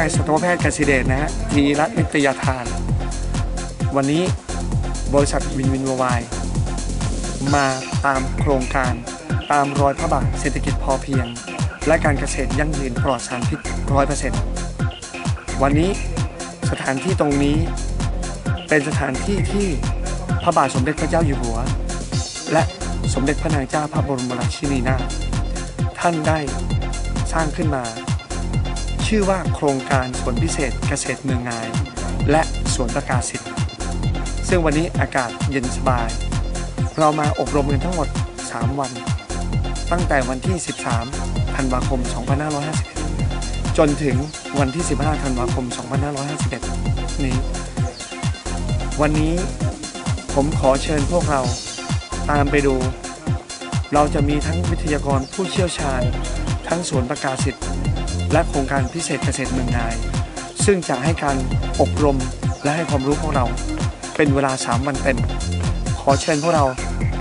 นายสัตวแพทย์กสิเดชนะฮะทีรัตนิตยาทาน วันนี้บริษัทวินวินววายมาตามโครงการตามรอยพระบาทเศรษฐกิจพอเพียง และการเกษตรยั่งยืนปลอดสารพิษร้อยเปอร์เซ็นต์วันนี้สถานที่ตรงนี้เป็นสถานที่ที่พระบาทสมเด็จพระเจ้าอยู่หัว และสมเด็จพระนางเจ้าพระบรมราชินีนาถท่านได้สร้างขึ้นมา ชื่อว่าโครงการสวนพิเศษเกษตรเมืองงาย และสวนประกาศสิทธิ์ซึ่งวันนี้อากาศเย็นสบาย เรามาอบรมกันทั้งหมด 3 วัน ตั้งแต่วันที่ 13 ธันวาคม 2551 จนถึงวันที่ 15 ธันวาคม 2551 นี้ วันนี้ผมขอเชิญพวกเราตามไปดู เราจะมีทั้งวิทยากรผู้เชี่ยวชาญ ทั้งสวนประกาศสิทธิ์ และโครงการพิเศษเกษตรเมืองนาย ซึ่งจะให้การอบรมและให้ความรู้พวกเราเป็นเวลา 3 วันเต็ม ขอเชิญพวกเรา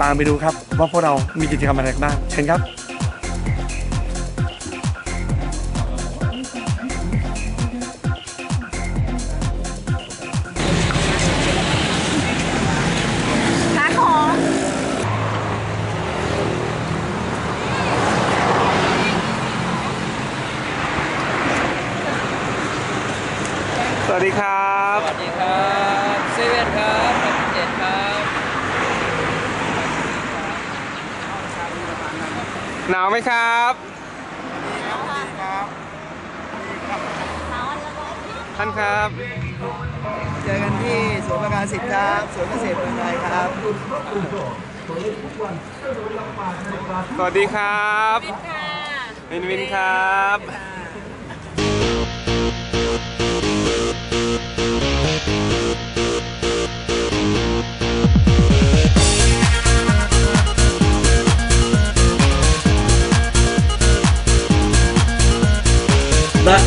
ตามไปดูครับ ว่าพวกเรามีกิจกรรมอะไรบ้างเชิญครับ หนาวไหมครับท่านครับ เจอกันที่สวนประการสิทธิ์ครับสวนเกษตรเมืองไทยครับ สวัสดีครับ วินวินครับ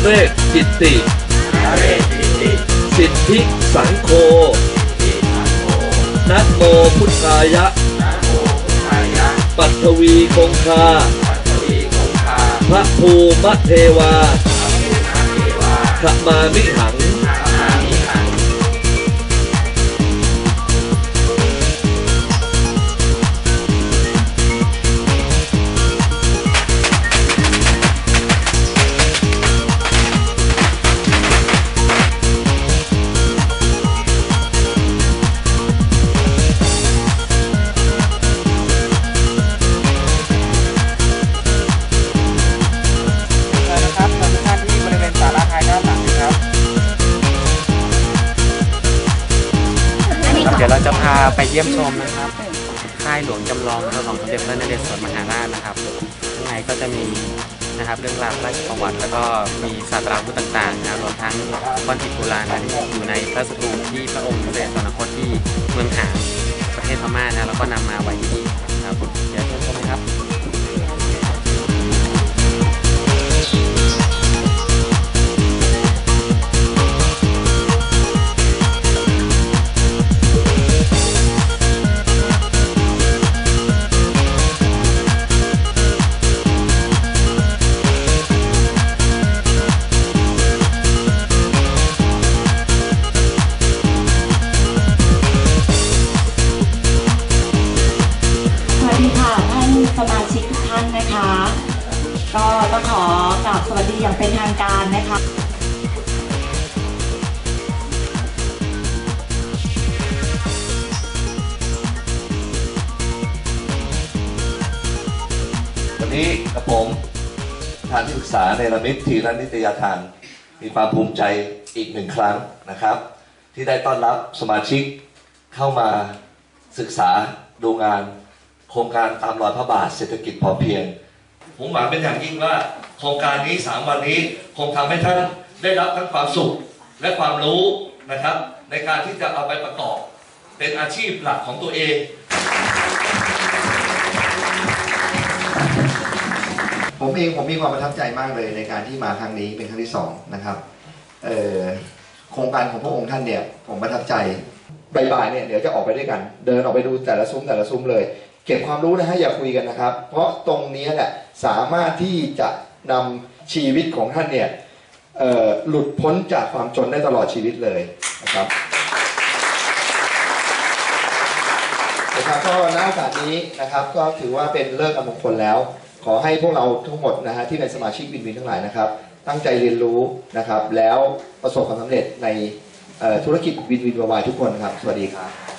เรศกิตติ สิทธิสังโฆนัตโมพุทธายะ ปัทวีคงคา พระภูมิเทวาขมามิหัง ไปเยี่ยมชมนะครับค่ายหลวงจำลองนะครับของสมเด็จพระนเรศวรมหาราชนะครับข้างในก็จะมีนะครับเรื่องราวราชประวัติ แล้วก็มีศาสตราวุธต่างๆนะรวมทั้งก้อนหินโบราณนะที่อยู่ในพระสถูปที่พระองค์เสด็จสวรรคตที่เมืองหางประเทศพม่านะแล้วก็นำมาไว้ที่นี่นะครับเดี๋ยวเชิญชมนะครับ อย่างเป็นทางการนะคะวันนี้กับผมประธานที่ปรึกษาในระมิตทีรนิตยาทาน มีความภูมิใจอีกหนึ่งครั้งนะครับ ที่ได้ต้อนรับสมาชิกเข้ามาศึกษาดูงาน โครงการตามรอยพระบาทเศรษฐกิจพอเพียง ผมหวังเป็นอย่างยิ่งว่า โครงการนี้สามวันนี้คงทำให้ท่านได้รับทั้งความสุขและความรู้นะครับ ในการที่จะเอาไปประกอบ เป็นอาชีพหลักของตัวเอง ผมเองผมมีความประทับใจมากเลยในการที่มาครั้งนี้เป็นครั้งที่สองนะครับโครงการของพระองค์ท่านเนี่ย ผมประทับใจบ่ายๆเนี่ยเดี๋ยวจะออกไปด้วยกัน เดินออกไปดูแต่ละซุ้มแต่ละซุ้มเลย เก็บความรู้นะฮะอย่าคุยกันนะครับ เพราะตรงนี้แหละสามารถที่จะ นำชีวิตของท่านเนี่ยหลุดพ้นจากความจนได้ตลอดชีวิตเลยนะครับนะครับก็ณโอกาสนี้นะครับก็ถือว่าเป็นเลิกอันมงคลแล้ว ขอให้พวกเราทั้งหมดนะฮะที่เป็นสมาชิกวินวินทั้งหลายนะครับ ตั้งใจเรียนรู้นะครับ แล้วประสบความสำเร็จในธุรกิจวินวินวายทุกคนครับ สวัสดีครับ